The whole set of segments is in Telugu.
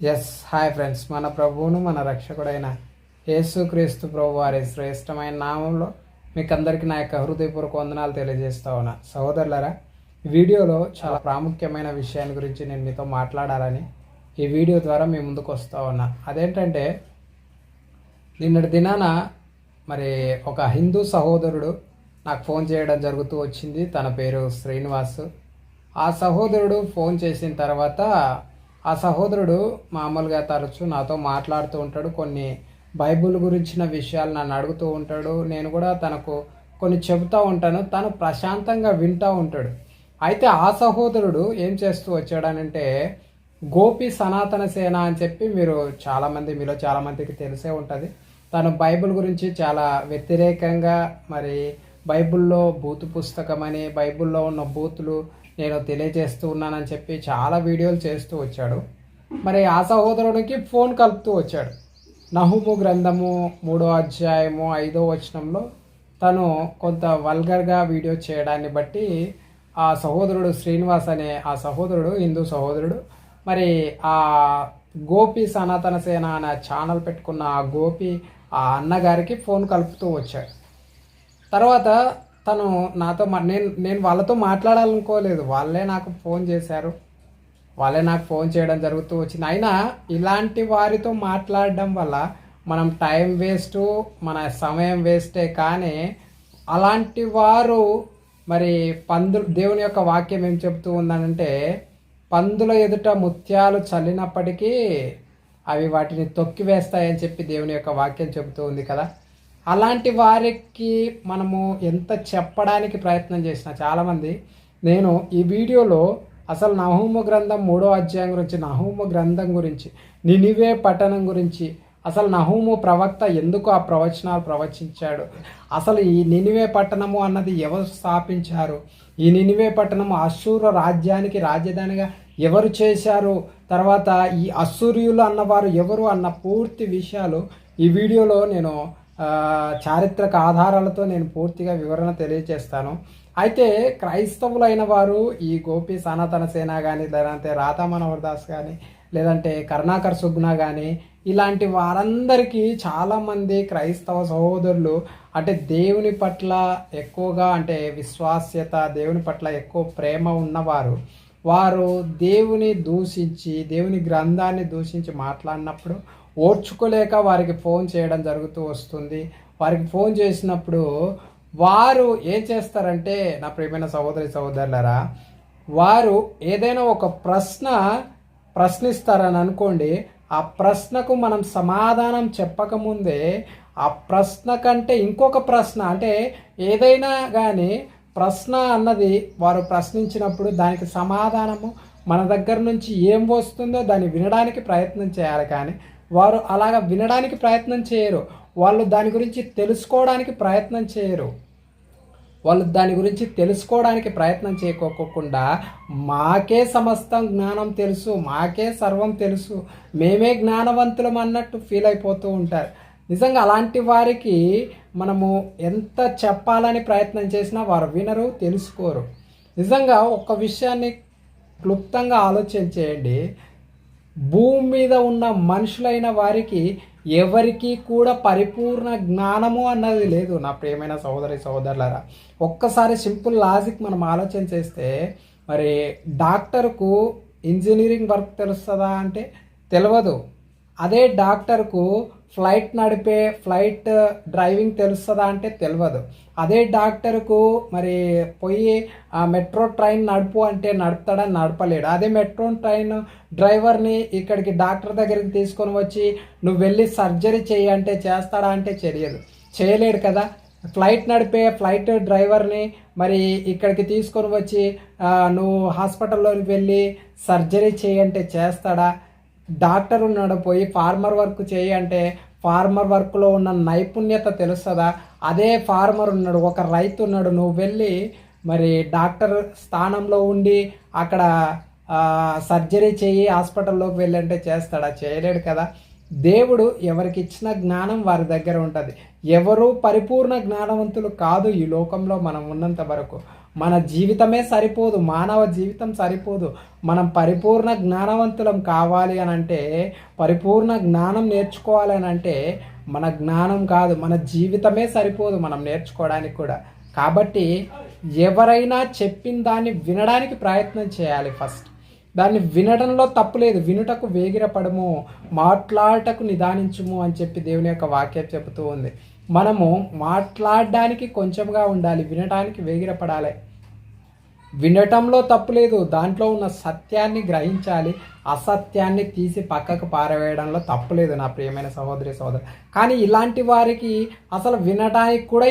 ఎస్ హాయ్ ఫ్రెండ్స్ మన ప్రభువును మన రక్షకుడైన యేసుక్రీస్తు ప్రభు వారి శ్రేష్టమైన నామంలో మీకు అందరికీ నా యొక్క హృదయపూర్వక వందనాలు తెలియజేస్తా ఉన్నా. సహోదరులరా వీడియోలో చాలా ప్రాముఖ్యమైన విషయాన్ని గురించి నేను మీతో మాట్లాడాలని ఈ వీడియో ద్వారా మీ ముందుకు వస్తా ఉన్నా. అదేంటంటే నిన్నటి దినాన మరి ఒక హిందూ సహోదరుడు నాకు ఫోన్ చేయడం జరుగుతూ వచ్చింది. తన పేరు శ్రీనివాస్. ఆ సహోదరుడు ఫోన్ చేసిన తర్వాత ఆ సహోదరుడు మామూలుగా తరచు నాతో మాట్లాడుతూ ఉంటాడు. కొన్ని బైబుల్ గురించిన విషయాలు నన్ను అడుగుతూ ఉంటాడు. నేను కూడా తనకు కొన్ని చెబుతూ ఉంటాను. తను ప్రశాంతంగా వింటూ ఉంటాడు. అయితే ఆ సహోదరుడు ఏం చేస్తూ వచ్చాడనంటే గోపి సనాతన సేన అని చెప్పి మీరు చాలామంది మీలో చాలామందికి తెలిసే ఉంటుంది. తను బైబిల్ గురించి చాలా వ్యతిరేకంగా మరి బైబిల్లో బూతు పుస్తకం అని బైబిల్లో ఉన్న బూతులు నేను తెలియజేస్తూ ఉన్నానని చెప్పి చాలా వీడియోలు చేస్తూ వచ్చాడు. మరి ఆ సహోదరుడికి ఫోన్ కలుపుతూ వచ్చాడు. నహుము గ్రంథము మూడో అధ్యాయము ఐదో వచనంలో తను కొంత వల్గర్గా వీడియో చేయడాన్ని బట్టి ఆ సహోదరుడు శ్రీనివాస్ అనే ఆ సహోదరుడు హిందూ సహోదరుడు మరి ఆ గోపి సనాతన సేన అనే ఛానల్ పెట్టుకున్న ఆ గోపి ఆ అన్నగారికి ఫోన్ కలుపుతూ వచ్చాడు. తర్వాత తను నాతో నేను నేను వాళ్ళతో మాట్లాడాలనుకోలేదు. వాళ్ళే నాకు ఫోన్ చేశారు. వాళ్ళే నాకు ఫోన్ చేయడం జరుగుతూ వచ్చింది. అయినా ఇలాంటి వారితో మాట్లాడడం వల్ల మనం టైం వేస్ట్ మన సమయం వేస్టే కానీ అలాంటి వారు మరి పందులు దేవుని యొక్క వాక్యం ఏం చెప్తూ ఉందనంటే పందుల ఎదుట ముత్యాలు చల్లినప్పటికీ అవి వాటిని తొక్కివేస్తాయని చెప్పి దేవుని యొక్క వాక్యం చెబుతూ ఉంది కదా. అలాంటి వారికి మనము ఎంత చెప్పడానికి ప్రయత్నం చేసినా చాలామంది నేను ఈ వీడియోలో అసలు నహూము గ్రంథం మూడో అధ్యాయం గురించి నహూము గ్రంథం గురించి నినివే పట్టణం గురించి అసలు నహూము ప్రవక్త ఎందుకు ఆ ప్రవచనాలు ప్రవచించాడు అసలు ఈ నినివే పట్టణము అన్నది ఎవరు స్థాపించారు ఈ నినివే పట్టణము అసూర రాజ్యానికి రాజధానిగా ఎవరు చేశారు తర్వాత ఈ అసూర్యులు అన్నవారు ఎవరు అన్న పూర్తి విషయాలు ఈ వీడియోలో నేను చారిత్రక ఆధారాలతో నేను పూర్తిగా వివరణ తెలియజేస్తాను అయితే క్రైస్తవులైన వారు ఈ గోపి సనాతన సేన కానీ లేదంటే రాధా మనోహర్ దాస్ కానీ లేదంటే కరుణాకర్ సుగ్నా కానీ ఇలాంటి వారందరికీ చాలామంది క్రైస్తవ సహోదరులు అంటే దేవుని పట్ల ఎక్కువగా అంటే విశ్వాస్యత దేవుని పట్ల ఎక్కువ ప్రేమ ఉన్నవారు వారు దేవుని దూషించి దేవుని గ్రంథాన్ని దూషించి మాట్లాడినప్పుడు ఓర్చుకోలేక వారికి ఫోన్ చేయడం జరుగుతూ వస్తుంది. వారికి ఫోన్ చేసినప్పుడు వారు ఏం చేస్తారంటే నా ప్రియమైన సహోదరి సహోదరులరా వారు ఏదైనా ఒక ప్రశ్న ప్రశ్నిస్తారని అనుకోండి ఆ ప్రశ్నకు మనం సమాధానం చెప్పకముందే ఆ ప్రశ్న కంటే ఇంకొక ప్రశ్న అంటే ఏదైనా కానీ ప్రశ్న అన్నది వారు ప్రశ్నించినప్పుడు దానికి సమాధానము మన దగ్గర నుంచి ఏం వస్తుందో దాన్ని వినడానికి ప్రయత్నం చేయాలి కానీ వారు అలాగ వినడానికి ప్రయత్నం చేయరు. వాళ్ళు దాని గురించి తెలుసుకోవడానికి ప్రయత్నం చేయరు. వాళ్ళు దాని గురించి తెలుసుకోవడానికి ప్రయత్నం చేయకోకుండా మాకే సమస్తం జ్ఞానం తెలుసు మాకే సర్వం తెలుసు మేమే జ్ఞానవంతులం అన్నట్టు ఫీల్ అయిపోతూ ఉంటారు. నిజంగా అలాంటి వారికి మనము ఎంత చెప్పాలని ప్రయత్నం చేసినా వారు వినరు తెలుసుకోరు. నిజంగా ఒక విషయాన్ని క్లుప్తంగా ఆలోచన చేయండి. భూమి మీద ఉన్న మనుషులైన వారికి ఎవరికీ కూడా పరిపూర్ణ జ్ఞానము అన్నది లేదు నా ప్రియమైన సహోదరి సహోదరులరా. ఒక్కసారి సింపుల్ లాజిక్ మనం ఆలోచన చేస్తే మరి డాక్టర్కు ఇంజనీరింగ్ వర్క్ తెలుస్తుందా అంటే తెలియదు అదే డాక్టర్కు ఫ్లైట్ నడిపే ఫ్లైట్ డ్రైవింగ్ తెలుస్తుందా అంటే తెలియదు అదే డాక్టర్కు మరి పోయి ఆ మెట్రో ట్రైన్ నడుపు అంటే నడుపుతాడని నడపలేడు? అదే మెట్రో ట్రైన్ డ్రైవర్ని ఇక్కడికి డాక్టర్ దగ్గరికి తీసుకొని వచ్చి నువ్వు వెళ్ళి సర్జరీ చేయి అంటే చేస్తాడా అంటే తెలియదు చేయలేడు కదా. ఫ్లైట్ నడిపే ఫ్లైట్ డ్రైవర్ని మరి ఇక్కడికి తీసుకొని వచ్చి నువ్వు హాస్పిటల్లోకి వెళ్ళి సర్జరీ చేయంటే చేస్తాడా? డాక్టర్ ఉన్నాడు పోయి ఫార్మర్ వర్క్ చేయి అంటే ఫార్మర్ వర్క్లో ఉన్న నైపుణ్యత తెలుస్తుందా? అదే ఫార్మర్ ఉన్నాడు ఒక రైతు ఉన్నాడు నువ్వు వెళ్ళి మరి డాక్టర్ స్థానంలో ఉండి అక్కడ సర్జరీ చేయి హాస్పిటల్లోకి వెళ్ళంటే చేస్తాడా? చేయలేడు కదా. దేవుడు ఎవరికి ఇచ్చిన జ్ఞానం వారి దగ్గర ఉంటుంది. ఎవరు పరిపూర్ణ జ్ఞానవంతులు కాదు ఈ లోకంలో మనం ఉన్నంత వరకు. మన జీవితమే సరిపోదు మానవ జీవితం సరిపోదు. మనం పరిపూర్ణ జ్ఞానవంతులం కావాలి అని అంటే పరిపూర్ణ జ్ఞానం నేర్చుకోవాలి అని అంటే మన జ్ఞానం కాదు మన జీవితమే సరిపోదు మనం నేర్చుకోవడానికి కూడా. కాబట్టి ఎవరైనా చెప్పిన దాన్ని వినడానికి ప్రయత్నం చేయాలి ఫస్ట్. దాన్ని వినడంలో తప్పులేదు వినుటకు వేగిరపడము మాట్లాడటకు నిదానించుము అని చెప్పి దేవుని యొక్క వాక్యం చెబుతూ ఉంది. మనము మాట్లాడడానికి కొంచెంగా ఉండాలి వినటానికి వేగిరపడాలి. వినటంలో తప్పులేదు దాంట్లో ఉన్న సత్యాన్ని గ్రహించాలి. అసత్యాన్ని తీసి పక్కకు పారవేయడంలో తప్పులేదు నా ప్రియమైన సహోదరి సహోదరు కానీ ఇలాంటి వారికి అసలు వినటానికి కూడా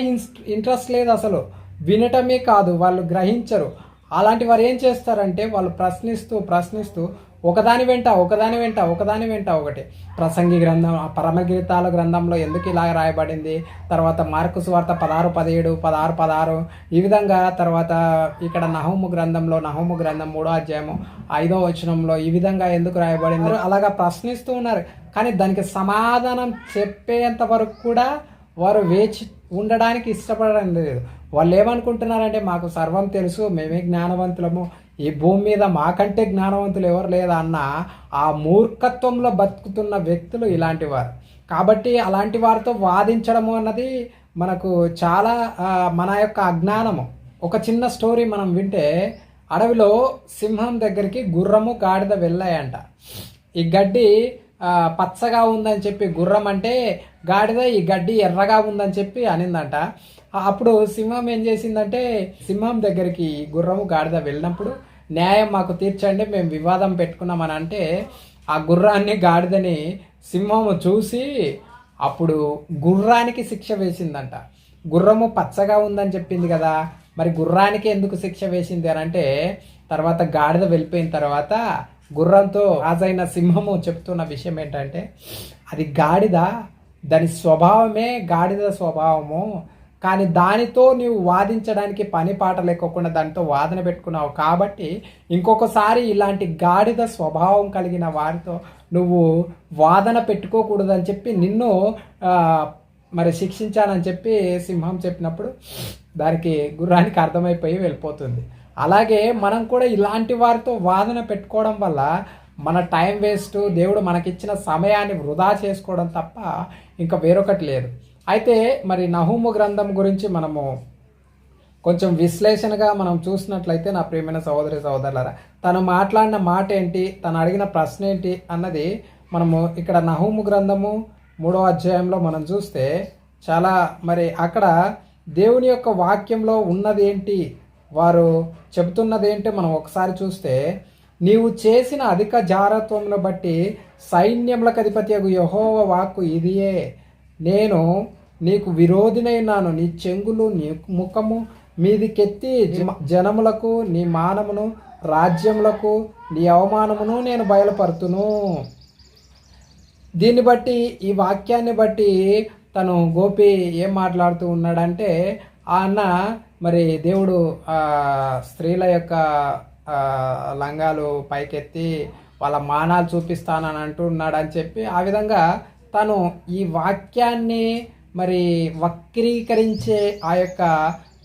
ఇంట్రెస్ట్ లేదు అసలు. వినటమే కాదు వాళ్ళు గ్రహించరు. అలాంటి వారు ఏం చేస్తారంటే వాళ్ళు ప్రశ్నిస్తూ ప్రశ్నిస్తూ ఒకదాని వెంట ఒకదాని వెంట ఒకదాని వెంట ఒకటి. ప్రసంగి గ్రంథం పరమగీతాల గ్రంథంలో ఎందుకు ఇలా రాయబడింది? తర్వాత మార్కు సువార్త పదహారు పదిహేడు పదహారు పదహారు. ఈ విధంగా తర్వాత ఇక్కడ నహోము గ్రంథంలో నహోము గ్రంథం మూడో అధ్యాయము ఐదో వచనంలో ఈ విధంగా ఎందుకు రాయబడింది? అలాగా ప్రశ్నిస్తూ ఉన్నారు. కానీ దానికి సమాధానం చెప్పేంత వరకు కూడా వారు వేచి ఉండడానికి ఇష్టపడడం లేదు. వాళ్ళు ఏమనుకుంటున్నారంటే మాకు సర్వం తెలుసు మేమే జ్ఞానవంతులము. ఈ భూమి మీద మాకంటే జ్ఞానవంతులు ఎవరు లేదా అన్న ఆ మూర్ఖత్వంలో బతుకుతున్న వ్యక్తులు ఇలాంటి వారు. కాబట్టి అలాంటి వారితో వాదించడము అన్నది మనకు చాలా మన యొక్క అజ్ఞానము. ఒక చిన్న స్టోరీ మనం వింటే అడవిలో సింహం దగ్గరికి గుర్రము గాడిద వెళ్ళాయంట. ఈ గడ్డి పచ్చగా ఉందని చెప్పి గుర్రం అంటే గాడిద ఈ గడ్డి ఎర్రగా ఉందని చెప్పి అనిందంట. అప్పుడు సింహం ఏం చేసిందంటే సింహం దగ్గరికి గుర్రము గాడిద వెళ్ళినప్పుడు న్యాయం మాకు తీర్చండి మేము వివాదం పెట్టుకున్నామని అంటే ఆ గుర్రాన్ని గాడిదని సింహము చూసి అప్పుడు గుర్రానికి శిక్ష వేసిందంట. గుర్రము పచ్చగా ఉందని చెప్పింది కదా మరి గుర్రానికి ఎందుకు శిక్ష వేసింది అని అంటే తర్వాత గాడిద వెళ్ళిపోయిన తర్వాత గుర్రంతో రాజైన సింహము చెప్తున్న విషయం ఏంటంటే అది గాడిద దాని స్వభావమే గాడిద స్వభావము. కానీ దానితో నీవు వాదించడానికి పని పాట లేకోకుండా దానితో వాదన పెట్టుకున్నావు కాబట్టి ఇంకొకసారి ఇలాంటి గాడిద స్వభావం కలిగిన వారితో నువ్వు వాదన పెట్టుకోకూడదని చెప్పి నిన్ను మరి శిక్షించాలని చెప్పి సింహం చెప్పినప్పుడు దానికి గుర్రానికి అర్థమైపోయి వెళ్ళిపోతుంది. అలాగే మనం కూడా ఇలాంటి వారితో వాదన పెట్టుకోవడం వల్ల మన టైం వేస్ట్ దేవుడు మనకిచ్చిన సమయాన్ని వృధా చేసుకోవడం తప్ప ఇంకా వేరొకటి లేదు. అయితే మరి నహూము గ్రంథం గురించి మనము కొంచెం విశ్లేషణగా మనం చూసినట్లయితే నా ప్రియమైన సహోదరి సహోదరులారా తను మాట్లాడిన మాట ఏంటి తను అడిగిన ప్రశ్న ఏంటి అన్నది మనము ఇక్కడ నహూము గ్రంథము మూడో అధ్యాయంలో మనం చూస్తే చాలా మరి అక్కడ దేవుని యొక్క వాక్యంలో ఉన్నది ఏంటి వారు చెబుతున్నది ఏంటి మనం ఒకసారి చూస్తే నీవు చేసిన అధిక జారత్వంలో బట్టి సైన్యములకు అధిపతి యహోవ వాక్కు ఇదియే. నేను నీకు విరోధినైనాను. నీ చెంగులు నీ ముఖము మీదికెత్తి జనములకు నీ మానమును రాజ్యములకు నీ అవమానమును నేను బయలుపరుతును. దీన్ని బట్టి ఈ వాక్యాన్ని బట్టి తను గోపి ఏం మాట్లాడుతూ ఉన్నాడంటే ఆ అన్న మరి దేవుడు స్త్రీల యొక్క లంగాలు పైకెత్తి వాళ్ళ మానాలు చూపిస్తానని అంటున్నాడని చెప్పి ఆ విధంగా తను ఈ వాక్యాన్ని మరి వక్రీకరించే ఆ యొక్క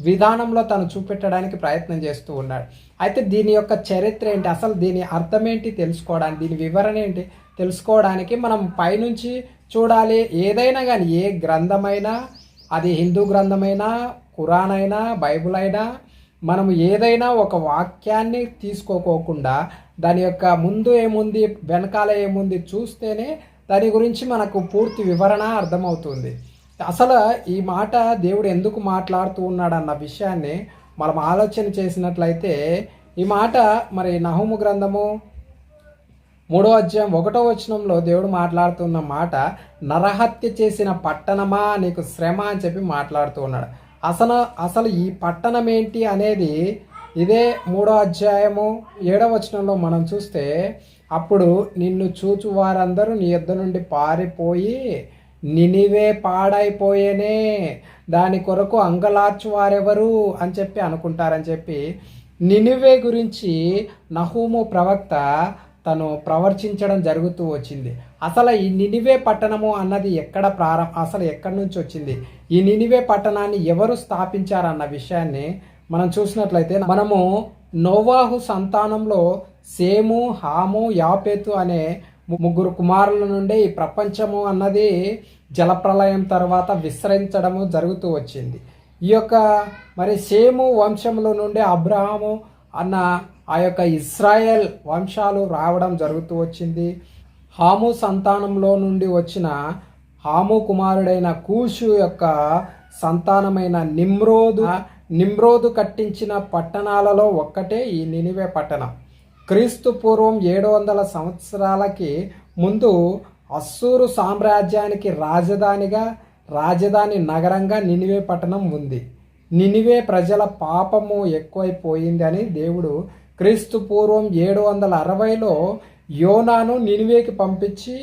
విధానంలో తను చూపెట్టడానికి ప్రయత్నం చేస్తూ ఉన్నాడు. అయితే దీని యొక్క చరిత్ర ఏంటి? అసలు దీని అర్థం ఏంటి? తెలుసుకోవడానికి దీని వివరణ ఏంటి? తెలుసుకోవడానికి మనం పైనుంచి చూడాలి. ఏదైనా కానీ ఏ గ్రంథమైనా అది హిందూ గ్రంథమైనా ఖురాన్ అయినా బైబుల్ అయినా మనం ఏదైనా ఒక వాక్యాన్ని తీసుకోకోకుండా దాని యొక్క ముందు ఏముంది వెనకాల ఏముంది చూస్తేనే దాని గురించి మనకు పూర్తి వివరణ అర్థమవుతుంది. అసలు ఈ మాట దేవుడు ఎందుకు మాట్లాడుతూ ఉన్నాడన్న విషయాన్ని మనం ఆలోచన చేసినట్లయితే ఈ మాట మరి నహుము గ్రంథము మూడో అధ్యాయం ఒకటో వచనంలో దేవుడు మాట్లాడుతున్న మాట నరహత్య చేసిన పట్టణమా నీకు శ్రమ అని చెప్పి మాట్లాడుతూ ఉన్నాడు. అసలు అసలు ఈ పట్టణం ఏంటి అనేది ఇదే మూడో అధ్యాయము ఏడవ వచనంలో మనం చూస్తే అప్పుడు నిన్ను చూచు వారందరూ నీ యుద్ధ నుండి పారిపోయి నినివే పాడైపోయేనే. దాని కొరకు అంగలార్చు వారెవరు అని చెప్పి అనుకుంటారని చెప్పి నినివే గురించి నహూము ప్రవక్త తను ప్రవర్తించడం జరుగుతూ వచ్చింది. అసలు ఈ నినివే పట్టణము అన్నది ఎక్కడ ప్రారంభ అసలు ఎక్కడి నుంచి వచ్చింది? ఈ నినివే పట్టణాన్ని ఎవరు స్థాపించారన్న విషయాన్ని మనం చూసినట్లయితే మనము నోవాహు సంతానంలో సేము హాము యాపేతు అనే ముగ్గురు కుమారుల నుండి ఈ ప్రపంచము అన్నది జలప్రలయం తర్వాత విస్తరించడము జరుగుతూ వచ్చింది. ఈ యొక్క మరి సేము వంశంలో నుండి అబ్రహాము అన్న ఆ యొక్క ఇస్రాయెల్ వంశాలు రావడం జరుగుతూ వచ్చింది. హాము సంతానంలో నుండి వచ్చిన హాము కుమారుడైన కూషు యొక్క సంతానమైన నిమ్రోదు నిమ్రోదు కట్టించిన పట్టణాలలో ఒక్కటే ఈ నినివే పట్టణం. క్రీస్తు పూర్వం ఏడు వందల సంవత్సరాలకి ముందు అస్సూరు సామ్రాజ్యానికి రాజధానిగా రాజధాని నగరంగా నినివే పట్టణం ఉంది. నినివే ప్రజల పాపము ఎక్కువైపోయింది అని దేవుడు క్రీస్తు పూర్వం ఏడు వందల అరవైలో యోనాను నినివేకి పంపించి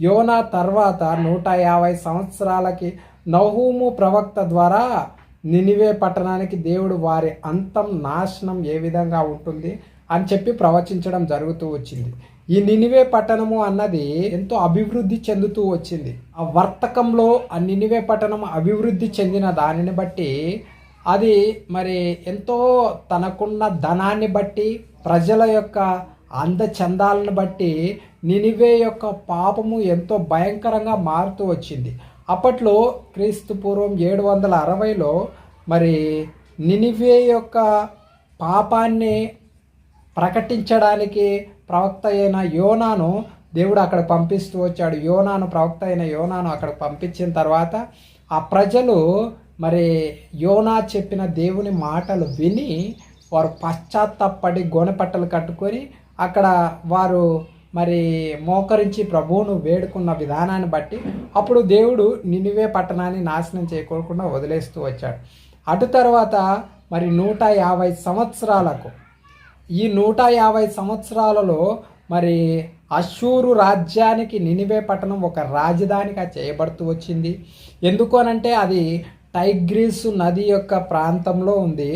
యోనా తర్వాత నూట యాభై సంవత్సరాలకి నహూము ప్రవక్త ద్వారా నినివే పట్టణానికి దేవుడు వారి అంతం నాశనం ఏ విధంగా ఉంటుంది? అని చెప్పి ప్రవచించడం జరుగుతూ వచ్చింది. ఈ నినివే పట్టణము అన్నది ఎంతో అభివృద్ధి చెందుతూ వచ్చింది. ఆ వర్తకంలో ఆ నినివే పట్టణం అభివృద్ధి చెందిన దానిని బట్టి అది మరి ఎంతో తనకున్న ధనాన్ని బట్టి ప్రజల యొక్క అందచందాలను బట్టి నినివే యొక్క పాపము ఎంతో భయంకరంగా మారుతూ వచ్చింది. అప్పట్లో క్రీస్తు పూర్వం ఏడు వందల అరవైలో మరి నినివే యొక్క పాపాన్ని ప్రకటించడానికి ప్రవక్త అయిన యోనాను దేవుడు అక్కడ పంపిస్తూ వచ్చాడు. యోనాను ప్రవక్త అయిన యోనాను అక్కడ పంపించిన తర్వాత ఆ ప్రజలు మరి యోనా చెప్పిన దేవుని మాటలు విని వారు పశ్చాత్తాపడి గోనెపట్టలు కట్టుకొని అక్కడ వారు మరి మోకరించి ప్రభువును వేడుకున్న విధానాన్ని బట్టి అప్పుడు దేవుడు నినివే పట్టణాన్ని నాశనం చేయకోకుండా వదిలేస్తూ వచ్చాడు. అటు తర్వాత మరి నూట యాభై సంవత్సరాలకు ఈ నూట యాభై సంవత్సరాలలో మరి అశూరు రాజ్యానికి నినివే పట్టణం ఒక రాజధానిగా చేయబడుతూ వచ్చింది. ఎందుకు అనంటే అది టైగ్రీసు నది యొక్క ప్రాంతంలో ఉంది.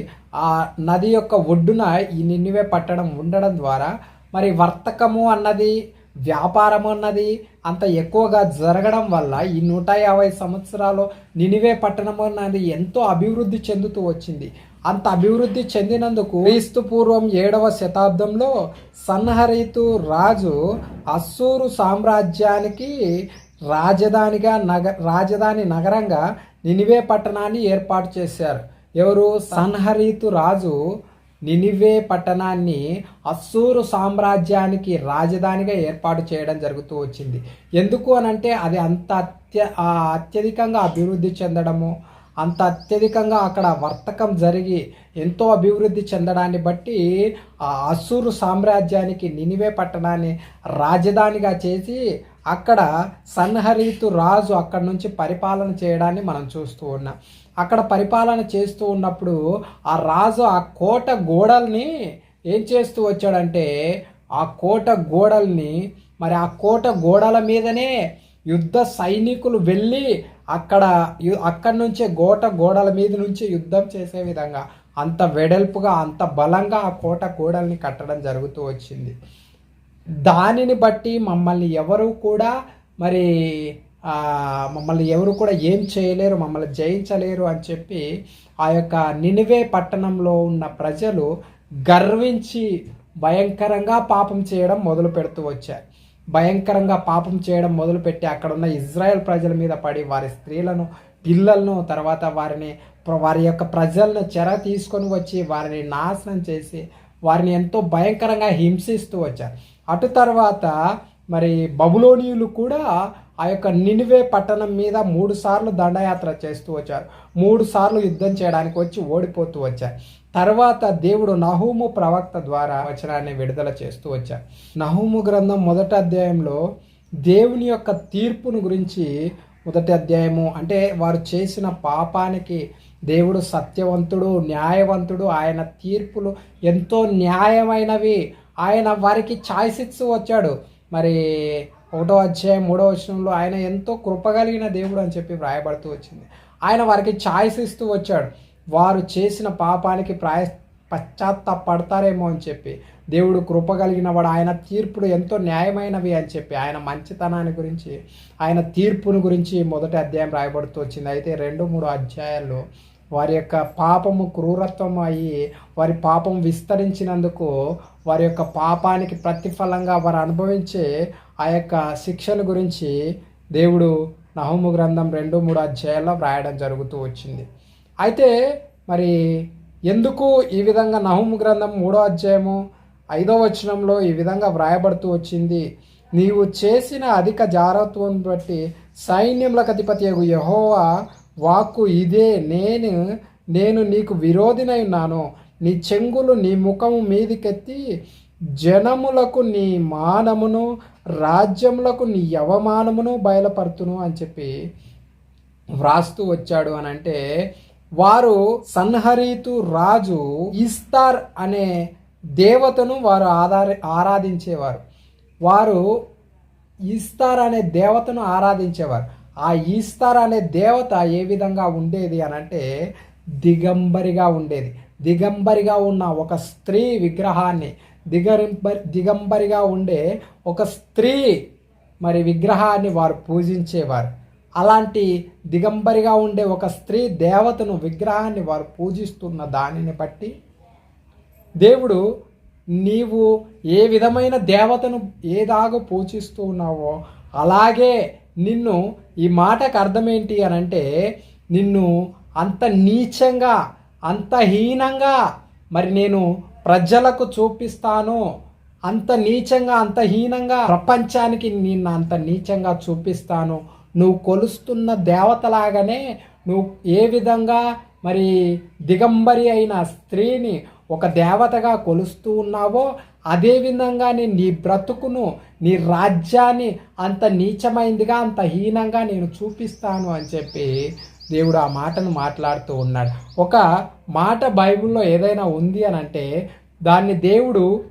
ఆ నది యొక్క ఒడ్డున ఈ నినివే పట్టణం ఉండడం ద్వారా మరి వర్తకము అన్నది వ్యాపారం అన్నది అంత ఎక్కువగా జరగడం వల్ల ఈ నూట యాభై సంవత్సరాలు నినివే పట్టణం అన్నది ఎంతో అభివృద్ధి చెందుతూ వచ్చింది. అంత అభివృద్ధి చెందినందుకు క్రీస్తు పూర్వం ఏడవ శతాబ్దంలో సన్హరితు రాజు అస్సూరు సామ్రాజ్యానికి రాజధానిగా నగ రాజధాని నగరంగా నినివే పట్టణాన్ని ఏర్పాటు చేశారు. ఎవరు? సన్హరీతు రాజు నినివే పట్టణాన్ని అస్సూరు సామ్రాజ్యానికి రాజధానిగా ఏర్పాటు చేయడం జరుగుతూ వచ్చింది. ఎందుకు అనంటే అది అంత అత్య అత్యధికంగా అభివృద్ధి చెందడము అంత అత్యధికంగా అక్కడ వర్తకం జరిగి ఎంతో అభివృద్ధి చెందడాన్ని బట్టి ఆ అసూరు సామ్రాజ్యానికి నినివే పట్టణాన్ని రాజధానిగా చేసి అక్కడ సన్హరీతు రాజు అక్కడి నుంచి పరిపాలన చేయడాన్ని మనం చూస్తూ ఉన్నాం. అక్కడ పరిపాలన చేస్తూ ఉన్నప్పుడు ఆ రాజు ఆ కోట గోడల్ని ఏం చేస్తూ వచ్చాడంటే ఆ కోట గోడల్ని మరి ఆ కోట గోడల మీదనే యుద్ధ సైనికులు వెళ్ళి అక్కడ అక్కడి నుంచే గోట గోడల మీద నుంచి యుద్ధం చేసే విధంగా అంత వెడల్పుగా అంత బలంగా ఆ కోట గోడల్ని కట్టడం జరుగుతూ వచ్చింది. దానిని బట్టి మమ్మల్ని ఎవరు కూడా మరి మమ్మల్ని ఎవరు కూడా ఏం చేయలేరు మమ్మల్ని జయించలేరు అని చెప్పి ఆ యొక్క నినివే పట్టణంలో ఉన్న ప్రజలు గర్వించి భయంకరంగా పాపం చేయడం మొదలు పెడుతూ వచ్చారు. భయంకరంగా పాపం చేయడం మొదలుపెట్టి అక్కడున్న ఇజ్రాయెల్ ప్రజల మీద పడి వారి స్త్రీలను పిల్లలను తర్వాత వారిని వారి యొక్క ప్రజలను చెర తీసుకొని వచ్చి వారిని నాశనం చేసి వారిని ఎంతో భయంకరంగా హింసిస్తూ వచ్చారు. అటు తర్వాత మరి బబులోనియులు కూడా ఆ యొక్క నినివే పట్టణం మీద మూడు సార్లు దండయాత్ర చేస్తూ వచ్చారు. మూడు సార్లు యుద్ధం చేయడానికి వచ్చి ఓడిపోతూ వచ్చారు. తర్వాత దేవుడు నహూము ప్రవక్త ద్వారా వచనాన్ని విడుదల చేస్తూ వచ్చారు నహూము గ్రంథం మొదటి అధ్యాయంలో దేవుని యొక్క తీర్పును గురించి మొదటి అధ్యాయము అంటే వారు చేసిన పాపానికి దేవుడు సత్యవంతుడు న్యాయవంతుడు ఆయన తీర్పులు ఎంతో న్యాయమైనవి. ఆయన వారికి ఛాయిసిస్ ఇస్తూ వచ్చాడు. మరి ఒకటో అధ్యాయం మూడో వచనంలో ఆయన ఎంతో కృపగలిగిన దేవుడు అని చెప్పి వ్రాయబడుతూ వచ్చింది. ఆయన వారికి ఛాయిస్ ఇస్తూ వచ్చాడు. వారు చేసిన పాపానికి ప్రాయ పశ్చాత్తాపడతారేమో అని చెప్పి దేవుడు కృపగలిగిన వాడు ఆయన తీర్పులు ఎంతో న్యాయమైనవి అని చెప్పి ఆయన మంచితనాన్ని గురించి ఆయన తీర్పును గురించి మొదటి అధ్యాయం రాయబడుతూ వచ్చింది. అయితే రెండు మూడు అధ్యాయాల్లో వారి యొక్క పాపము క్రూరత్వం అయ్యి వారి పాపం విస్తరించినందుకు వారి యొక్క పాపానికి ప్రతిఫలంగా వారు అనుభవించే ఆ యొక్క శిక్షల గురించి దేవుడు నహము గ్రంథం రెండు మూడు అధ్యాయాల్లో వ్రాయడం జరుగుతూ వచ్చింది. అయితే మరి ఎందుకు ఈ విధంగా నహము గ్రంథం మూడో అధ్యాయము ఐదో వచనంలో ఈ విధంగా వ్రాయబడుతూ వచ్చింది? నీవు చేసిన అధిక జాగ్రత్వం బట్టి సైన్యములకు అధిపతి యహోవా వాక్కు ఇదే. నేను నేను నీకు విరోధినై ఉన్నాను. నీ చెంగులు నీ ముఖము మీదికెత్తి జనములకు నీ మానమును రాజ్యములకు నీ అవమానమును బయలుపరుతును అని చెప్పి వ్రాస్తూ వచ్చాడు అని అంటే వారు సన్హరీతు రాజు ఇస్తార్ అనే దేవతను వారు ఆధార ఆరాధించేవారు. వారు ఈస్తార్ అనే దేవతను ఆరాధించేవారు. ఆ ఈస్తార్ అనే దేవత ఏ విధంగా ఉండేది అని అంటే దిగంబరిగా ఉండేది. దిగంబరిగా ఉన్న ఒక స్త్రీ విగ్రహాన్ని దిగంబరి దిగంబరిగా ఉండే ఒక స్త్రీ మరి విగ్రహాన్ని వారు పూజించేవారు. అలాంటి దిగంబరిగా ఉండే ఒక స్త్రీ దేవతను విగ్రహాన్ని వారు పూజిస్తున్న దానిని బట్టి దేవుడు నీవు ఏ విధమైన దేవతను ఏదాగో పూజిస్తూ ఉన్నావో అలాగే నిన్ను ఈ మాటకు అర్థం ఏంటి అని అంటే నిన్ను అంత నీచంగా అంత హీనంగా మరి నేను ప్రజలకు చూపిస్తాను అంత నీచంగా అంత హీనంగా ప్రపంచానికి నిన్ను అంత నీచంగా చూపిస్తాను నువ్వు కొలుస్తున్న దేవతలాగానే నువ్వు ఏ విధంగా మరి దిగంబరి అయిన స్త్రీని ఒక దేవతగా కొలుస్తూ ఉన్నావో అదేవిధంగానే నీ బ్రతుకును నీ రాజ్యాన్ని అంత నీచమైందిగా అంత హీనంగా నేను చూపిస్తాను అని చెప్పి దేవుడు ఆ మాటను మాట్లాడుతూ ఉన్నాడు. ఒక మాట బైబిల్లో ఏదైనా ఉంది అని అంటే దాన్ని దేవుడు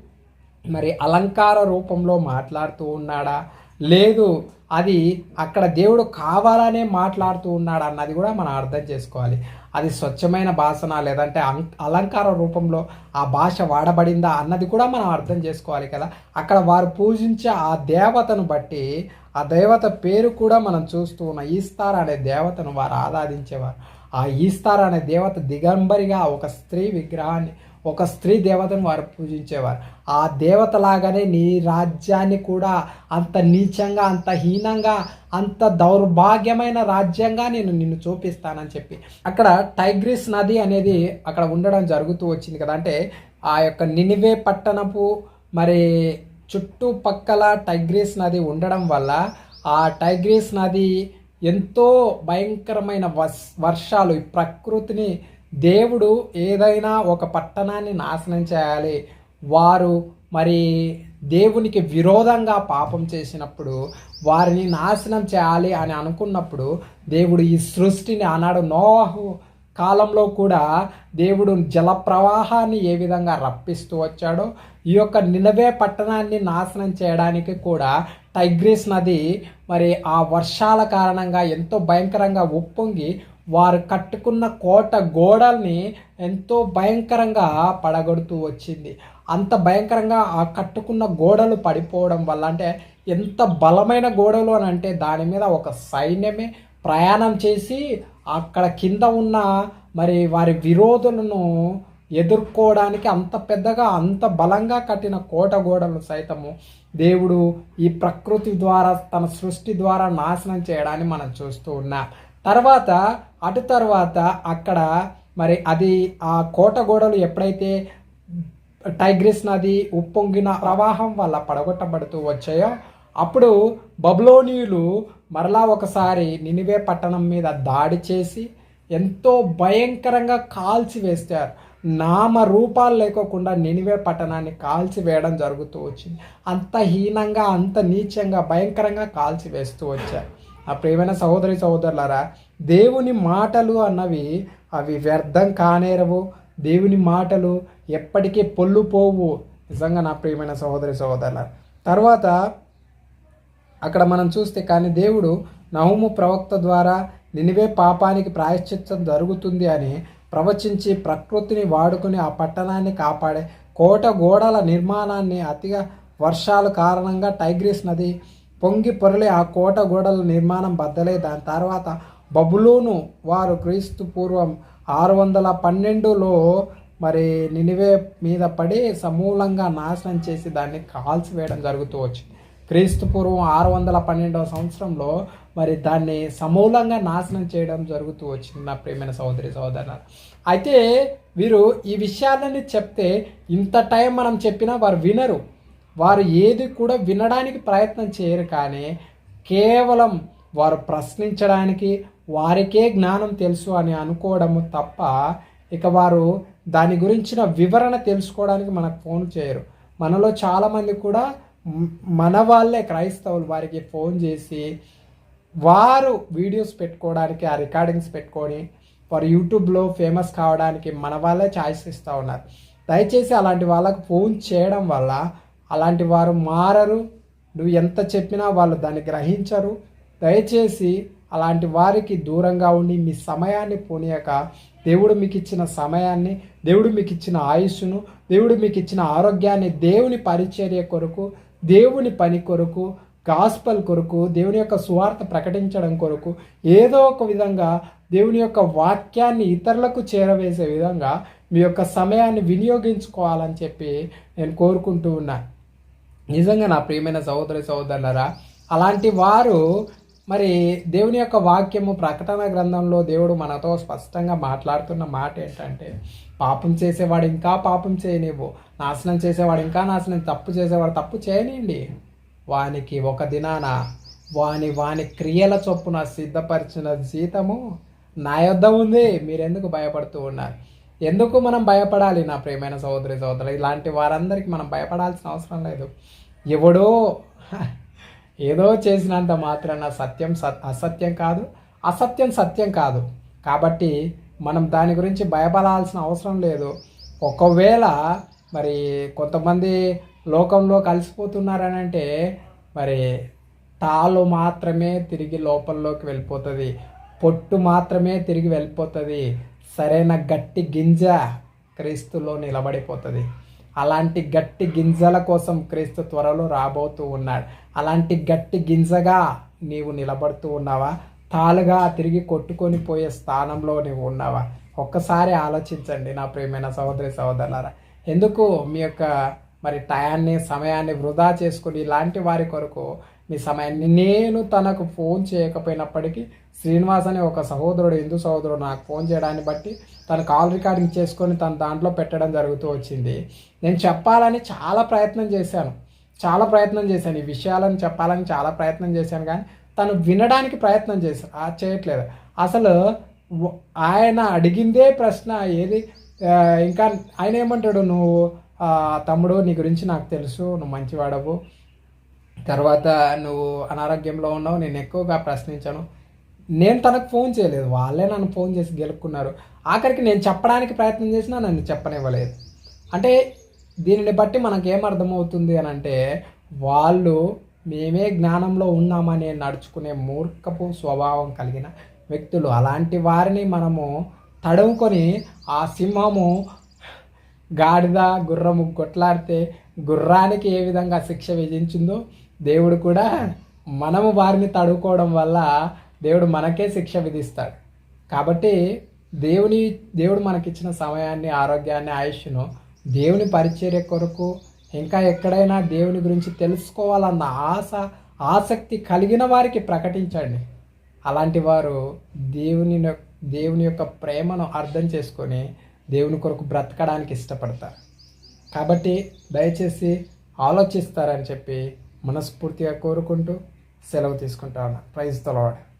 మరి అలంకార రూపంలో మాట్లాడుతూ ఉన్నాడా? లేదు అది అక్కడ దేవుడు కావాలనే మాట్లాడుతూ ఉన్నాడు అన్నది కూడా మనం అర్థం చేసుకోవాలి. అది స్వచ్ఛమైన భాషన లేదంటే అలంకార రూపంలో ఆ భాష వాడబడిందా అన్నది కూడా మనం అర్థం చేసుకోవాలి కదా. అక్కడ వారు పూజించే ఆ దేవతను బట్టి ఆ దేవత పేరు కూడా మనం చూస్తూ ఉన్న. ఈస్తార్ అనే దేవతను వారు ఆరాధించేవారు. ఆ ఈస్తార్ అనే దేవత దిగంబరిగా ఒక స్త్రీ విగ్రహాన్ని ఒక స్త్రీ దేవతను వారు పూజించేవారు. ఆ దేవత లాగానే నీ రాజ్యాన్ని కూడా అంత నీచంగా అంత హీనంగా అంత దౌర్భాగ్యమైన రాజ్యంగా నేను నిన్ను చూపిస్తానని చెప్పి. అక్కడ టైగ్రిస్ నది అనేది అక్కడ ఉండడం జరుగుతూ వచ్చింది కదా. అంటే ఆ యొక్క నినివే పట్టణపు మరి చుట్టుపక్కల టైగ్రిస్ నది ఉండడం వల్ల ఆ టైగ్రిస్ నది ఎంతో భయంకరమైన వర్షాలు ప్రకృతిని దేవుడు ఏదైనా ఒక పట్టణాన్ని నాశనం చేయాలి. వారు మరి దేవునికి విరోధంగా పాపం చేసినప్పుడు వారిని నాశనం చేయాలి అని అనుకున్నప్పుడు దేవుడు ఈ సృష్టిని ఆనాడు నోహు కాలంలో కూడా దేవుడు జల ప్రవాహాన్ని ఏ విధంగా రప్పిస్తూ వచ్చాడో ఈ యొక్క నిలవే పట్టణాన్ని నాశనం చేయడానికి కూడా టైగ్రీస్ నది మరి ఆ వర్షాల కారణంగా ఎంతో భయంకరంగా ఉప్పొంగి వారు కట్టుకున్న కోట గోడల్ని ఎంతో భయంకరంగా పడగొడుతూ వచ్చింది. అంత భయంకరంగా ఆ కట్టుకున్న గోడలు పడిపోవడం వల్ల అంటే ఎంత బలమైన గోడలు అని అంటే దాని మీద ఒక సైన్యమే ప్రయాణం చేసి అక్కడ కింద ఉన్న మరి వారి విరోధులను ఎదుర్కోవడానికి అంత పెద్దగా అంత బలంగా కట్టిన కోట గోడలు సైతము దేవుడు ఈ ప్రకృతి ద్వారా తన సృష్టి ద్వారా నాశనం చేయడాన్ని మనం చూస్తూ ఉన్నాం. తర్వాత అటు తర్వాత అక్కడ మరి అది ఆ కోట గోడలు ఎప్పుడైతే టైగ్రిస్ నది ఉప్పొంగిన ప్రవాహం వల్ల పడగొట్టబడుతూ వచ్చాయో అప్పుడు బబులోనియులు మరలా ఒకసారి నినివే పట్టణం మీద దాడి చేసి ఎంతో భయంకరంగా కాల్చి వేస్తారు. నామ రూపాలు లేకోకుండా నినివే పట్టణాన్ని కాల్చి వేయడం జరుగుతూ వచ్చింది. అంత హీనంగా అంత నీచంగా భయంకరంగా కాల్చి వేస్తూ వచ్చారు. ఆ ప్రియమైన సహోదరి సహోదరులారా దేవుని మాటలు అన్నవి అవి వ్యర్థం కానేరవు. దేవుని మాటలు ఎప్పటికీ పొల్లుపోవు. నిజంగా నా ప్రియమైన సహోదరి సహోదరుల తర్వాత అక్కడ మనం చూస్తే కానీ దేవుడు నహుము ప్రవక్త ద్వారా నినివే పాపానికి ప్రాయశ్చిత్తం జరుగుతుంది అని ప్రవచించి ప్రకృతిని వాడుకుని ఆ పట్టణాన్ని కాపాడే కోట గోడల నిర్మాణాన్ని అతిగా వర్షాల కారణంగా టైగ్రీస్ నది పొంగి పొరలే ఆ కోట గోడల నిర్మాణం బద్దలే. దాని తర్వాత బబులోను వారు క్రీస్తు పూర్వం ఆరు వందల పన్నెండులో మరి నినివే మీద పడి సమూలంగా నాశనం చేసి దాన్ని కాల్చివేయడం జరుగుతూ వచ్చింది. క్రీస్తు పూర్వం ఆరు వందల పన్నెండవ సంవత్సరంలో మరి దాన్ని సమూలంగా నాశనం చేయడం జరుగుతూ వచ్చింది నా ప్రేమైన సహోదరి సహోదరు అయితే వీరు ఈ విషయాలని చెప్తే ఇంత టైం మనం చెప్పినా వారు వినరు. వారు ఏది కూడా వినడానికి ప్రయత్నం చేయరు కానీ కేవలం వారు ప్రశ్నించడానికి వారికే జ్ఞానం తెలుసు అని అనుకోవడము తప్ప ఇక వారు దాని గురించిన వివరణ తెలుసుకోవడానికి మనకు ఫోన్ చేయరు. మనలో చాలామంది కూడా మన వాళ్ళే క్రైస్తవులు వారికి ఫోన్ చేసి వారు వీడియోస్ పెట్టుకోవడానికి ఆ రికార్డింగ్స్ పెట్టుకొని వారు యూట్యూబ్లో ఫేమస్ కావడానికి మన వాళ్ళే ఛాయిస్ ఇస్తూ ఉన్నారు. దయచేసి అలాంటి వాళ్ళకు ఫోన్ చేయడం వల్ల అలాంటి వారు మారరు. నువ్వు ఎంత చెప్పినా వాళ్ళు దాన్ని గ్రహించరు. దయచేసి అలాంటి వారికి దూరంగా ఉండి మీ సమయాన్ని పోనీయక. దేవుడు మీకు ఇచ్చిన సమయాన్ని దేవుడు మీకు ఇచ్చిన ఆయుస్సును దేవుడు మీకు ఇచ్చిన ఆరోగ్యాన్ని దేవుని పరిచర్య కొరకు దేవుని పని కొరకు గాస్పల్ కొరకు దేవుని యొక్క సువార్త ప్రకటించడం కొరకు ఏదో ఒక విధంగా దేవుని యొక్క వాక్యాన్ని ఇతరులకు చేరవేసే విధంగా మీ యొక్క సమయాన్ని వినియోగించుకోవాలని చెప్పి నేను కోరుకుంటూ ఉన్నాను నిజంగా నా ప్రియమైన సహోదరి సహోదరులరా అలాంటి వారు మరి దేవుని యొక్క వాక్యము ప్రకటన గ్రంథంలో దేవుడు మనతో స్పష్టంగా మాట్లాడుతున్న మాట ఏంటంటే పాపం చేసేవాడు ఇంకా పాపం చేయనివ్వు నాశనం చేసేవాడు ఇంకా నాశనం తప్పు చేసేవాడు తప్పు చేయనివ్వండి వానికి ఒక దినాన వాని వాని క్రియల చొప్పున సిద్ధపరిచిన జీతము నా యొద్ద ఉంది. మీరెందుకు భయపడుతూ ఉన్నారు? ఎందుకు మనం భయపడాలి? నా ప్రేమైన సహోదరి సహోదరు ఇలాంటి వారందరికీ మనం భయపడాల్సిన అవసరం లేదు. ఎవడో ఏదో చేసినంత మాత్రాన సత్యం అసత్యం కాదు అసత్యం సత్యం కాదు. కాబట్టి మనం దాని గురించి భయపడాల్సిన అవసరం లేదు. ఒకవేళ మరి కొంతమంది లోకంలో కలిసిపోతున్నారని అంటే మరి తాలు మాత్రమే తిరిగి లోపల్లోకి వెళ్ళిపోతుంది. పొట్టు మాత్రమే తిరిగి వెళ్ళిపోతుంది. సరైన గట్టి గింజ క్రీస్తులో నిలబడిపోతుంది. అలాంటి గట్టి గింజల కోసం క్రీస్తు త్వరలో రాబోతూ ఉన్నాడు. అలాంటి గట్టి గింజగా నీవు నిలబడుతూ ఉన్నావా? తాలుగా తిరిగి కొట్టుకొని పోయే స్థానంలో నీవు ఉన్నావా? ఒక్కసారి ఆలోచించండి నా ప్రియమైన సహోదరి సహోదరులారా. ఎందుకు మీ యొక్క మరి టయాన్ని సమయాన్ని వృధా చేసుకుని ఇలాంటి వారి కొరకు మీ సమయాన్ని నేను తనకు ఫోన్ చేయకపోయినప్పటికీ శ్రీనివాస్ అనే ఒక సహోదరుడు హిందూ సహోదరుడు నాకు ఫోన్ చేయడాన్ని బట్టి తను కాల్ రికార్డింగ్ చేసుకొని తన దాంట్లో పెట్టడం జరుగుతూ వచ్చింది. నేను చెప్పాలని చాలా ప్రయత్నం చేశాను. చాలా ప్రయత్నం చేశాను. ఈ విషయాలను చెప్పాలని చాలా ప్రయత్నం చేశాను కానీ తను వినడానికి ప్రయత్నం చేశాను ఆ చేయట్లేదు. అసలు ఆయన అడిగిందే ప్రశ్న ఏది? ఇంకా ఆయన ఏమంటాడు? నువ్వు తమ్ముడు నీ గురించి నాకు తెలుసు. నువ్వు మంచివాడవు. తర్వాత నువ్వు అనారోగ్యంలో ఉన్నావు. నేను ఎక్కువగా ప్రశ్నించాను. నేను తనకు ఫోన్ చేయలేదు. వాళ్ళే నన్ను ఫోన్ చేసి గెలుక్కున్నారు ఆఖరికి నేను చెప్పడానికి ప్రయత్నం చేసినా నన్ను చెప్పనివ్వలేదు. అంటే దీనిని బట్టి మనకు ఏమర్థమవుతుంది అని అంటే వాళ్ళు మేమే జ్ఞానంలో ఉన్నామని నడుచుకునే మూర్ఖపు స్వభావం కలిగిన వ్యక్తులు. అలాంటి వారిని మనము తడుముకొని ఆ సింహము గాడిద గుర్రము కొట్లాడితే గుర్రానికి ఏ విధంగా శిక్ష విధించిందో దేవుడు కూడా మనము వారిని తడుకోవడం వల్ల దేవుడు మనకే శిక్ష విధిస్తాడు. కాబట్టి దేవుని దేవుడు మనకిచ్చిన సమయాన్ని ఆరోగ్యాన్ని ఆయుష్ను దేవుని పరిచర్య కొరకు ఇంకా ఎక్కడైనా దేవుని గురించి తెలుసుకోవాలన్న ఆశ ఆసక్తి కలిగిన వారికి ప్రకటించండి. అలాంటి వారు దేవుని దేవుని యొక్క ప్రేమను అర్థం చేసుకొని దేవుని కొరకు బ్రతకడానికి ఇష్టపడతారు. కాబట్టి దయచేసి ఆలోచిస్తారని చెప్పి మనస్ఫూర్తిగా కోరుకుంటూ సెలవు తీసుకుంటా ఉన్నా. ప్రైజ్ తొలవాడు